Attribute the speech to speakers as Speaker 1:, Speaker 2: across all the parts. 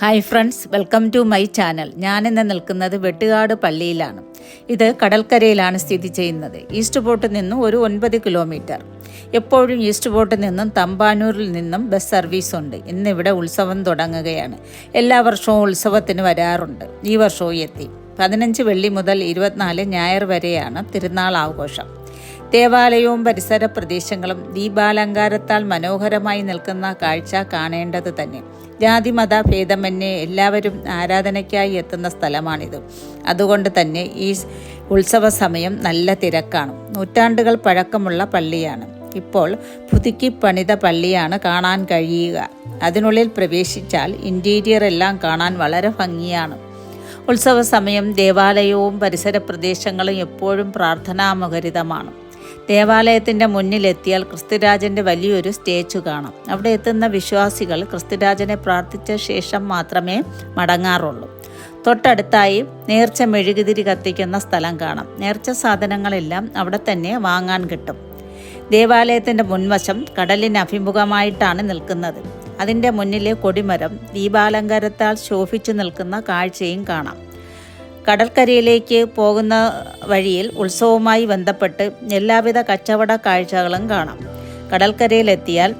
Speaker 1: Hi friends welcome to my channel. ഞാനിന്ന് നിൽക്കുന്നത് വെട്ടുകാട് പള്ളിയിലാണ്. ഇത് കടൽക്കരയിലാണ് സ്ഥിതി ചെയ്യുന്നത്. ഈസ്റ്റ് പോർട്ടിൽ നിന്നും ഒരു ഒൻപത് കിലോമീറ്റർ. എപ്പോഴും ഈസ്റ്റ് പോർട്ടിൽ നിന്നും തമ്പാനൂരിൽ നിന്നും ബസ് സർവീസ് ഉണ്ട്. ഇന്നിവിടെ ഉത്സവം തുടങ്ങുകയാണ്. എല്ലാ വർഷവും ഉത്സവത്തിന് വരാറുണ്ട്. ഈ വർഷവും എത്തി. പതിനഞ്ച് വെള്ളി മുതൽ ഇരുപത്തിനാല് ഞായർ വരെയാണ് തിരുനാൾ ആഘോഷം. ദേവാലയവും പരിസര പ്രദേശങ്ങളും ദീപാലങ്കാരത്താൽ മനോഹരമായി നിൽക്കുന്ന കാഴ്ച കാണേണ്ടത് തന്നെ. ജാതിമത ഭേദമന്യേ എല്ലാവരും ആരാധനയ്ക്കായി എത്തുന്ന സ്ഥലമാണിത്. അതുകൊണ്ട് തന്നെ ഈ ഉത്സവ സമയം നല്ല തിരക്കാണ്. നൂറ്റാണ്ടുകൾ പഴക്കമുള്ള പള്ളിയാണ്. ഇപ്പോൾ പുതുക്കി പണിത പള്ളിയാണ് കാണാൻ കഴിയുക. അതിനുള്ളിൽ പ്രവേശിച്ചാൽ ഇന്റീരിയർ എല്ലാം കാണാൻ വളരെ ഭംഗിയാണ്. ഉത്സവ സമയം ദേവാലയവും പരിസര പ്രദേശങ്ങളും എപ്പോഴും പ്രാർത്ഥനാമുഖരിതമാണ് ദേവാലയത്തിന്റെ മുന്നിലെത്തിയാൽ ക്രിസ്തുരാജന്റെ വലിയൊരു സ്റ്റേച്ചു കാണാം. അവിടെ എത്തുന്ന വിശ്വാസികൾ ക്രിസ്തുരാജനെ പ്രാർത്ഥിച്ച ശേഷം മാത്രമേ മടങ്ങാറുള്ളൂ. തൊട്ടടുത്തായി നേർച്ച മെഴുകുതിരി കത്തിക്കുന്ന സ്ഥലം കാണാം. നേർച്ച സാധനങ്ങളെല്ലാം അവിടെ തന്നെ വാങ്ങാൻ കിട്ടും. ദേവാലയത്തിന്റെ മുൻവശം കടലിന് അഭിമുഖമായിട്ടാണ് നിൽക്കുന്നത്. അതിന്റെ മുന്നിലെ കൊടിമരം ദീപാലങ്കാരത്താൽ ശോഭിച്ചു നിൽക്കുന്ന കാഴ്ചയും കാണാം. കടൽക്കരയിലേക്ക് പോകുന്ന വഴിയിൽ ഉത്സവവുമായി ബന്ധപ്പെട്ട് എല്ലാവിധ കച്ചവട കാഴ്ചകളും കാണാം. കടൽക്കരയിലെത്തിയാൽ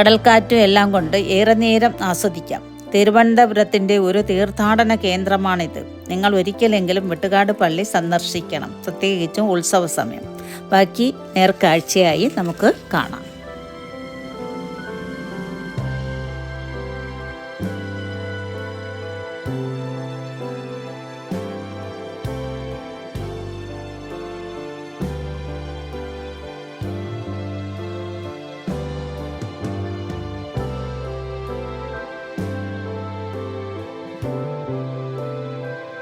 Speaker 1: കടൽക്കാറ്റും എല്ലാം കൊണ്ട് ഏറെ നേരം ആസ്വദിക്കാം. തിരുവനന്തപുരത്തിന്റെ ഒരു തീർത്ഥാടന കേന്ദ്രമാണിത്. നിങ്ങൾ ഒരിക്കലെങ്കിലും വെട്ടുകാട് പള്ളി സന്ദർശിക്കണം. പ്രത്യേകിച്ചും ഉത്സവ സമയം. ബാക്കി നേർക്കാഴ്ചയായി നമുക്ക് കാണാം.